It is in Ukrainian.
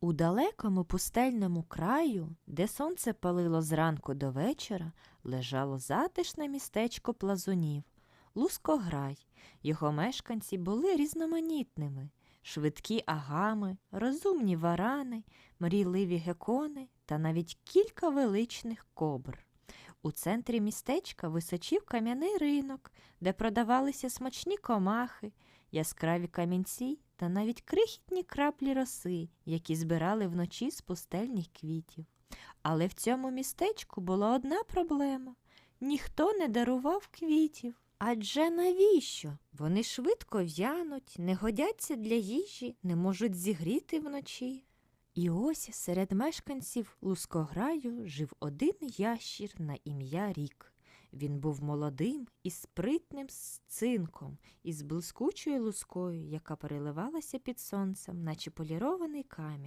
У далекому пустельному краю, де сонце палило зранку до вечора, лежало затишне містечко плазунів, Лускограй. Його мешканці були різноманітними, швидкі агами, розумні варани, мрійливі гекони та навіть кілька величних кобр. У центрі містечка височів кам'яний ринок, де продавалися смачні комахи, яскраві камінці та навіть крихітні краплі роси, які збирали вночі з пустельних квітів. Але в цьому містечку була одна проблема ніхто не дарував квітів. Адже навіщо? Вони швидко в'януть, не годяться для їжі, не можуть зігріти вночі. І ось серед мешканців лускограю жив один ящір на ім'я Рік. Він був молодим і спритним з цинком, із блискучою лускою, яка переливалася під сонцем, наче полірований камінь.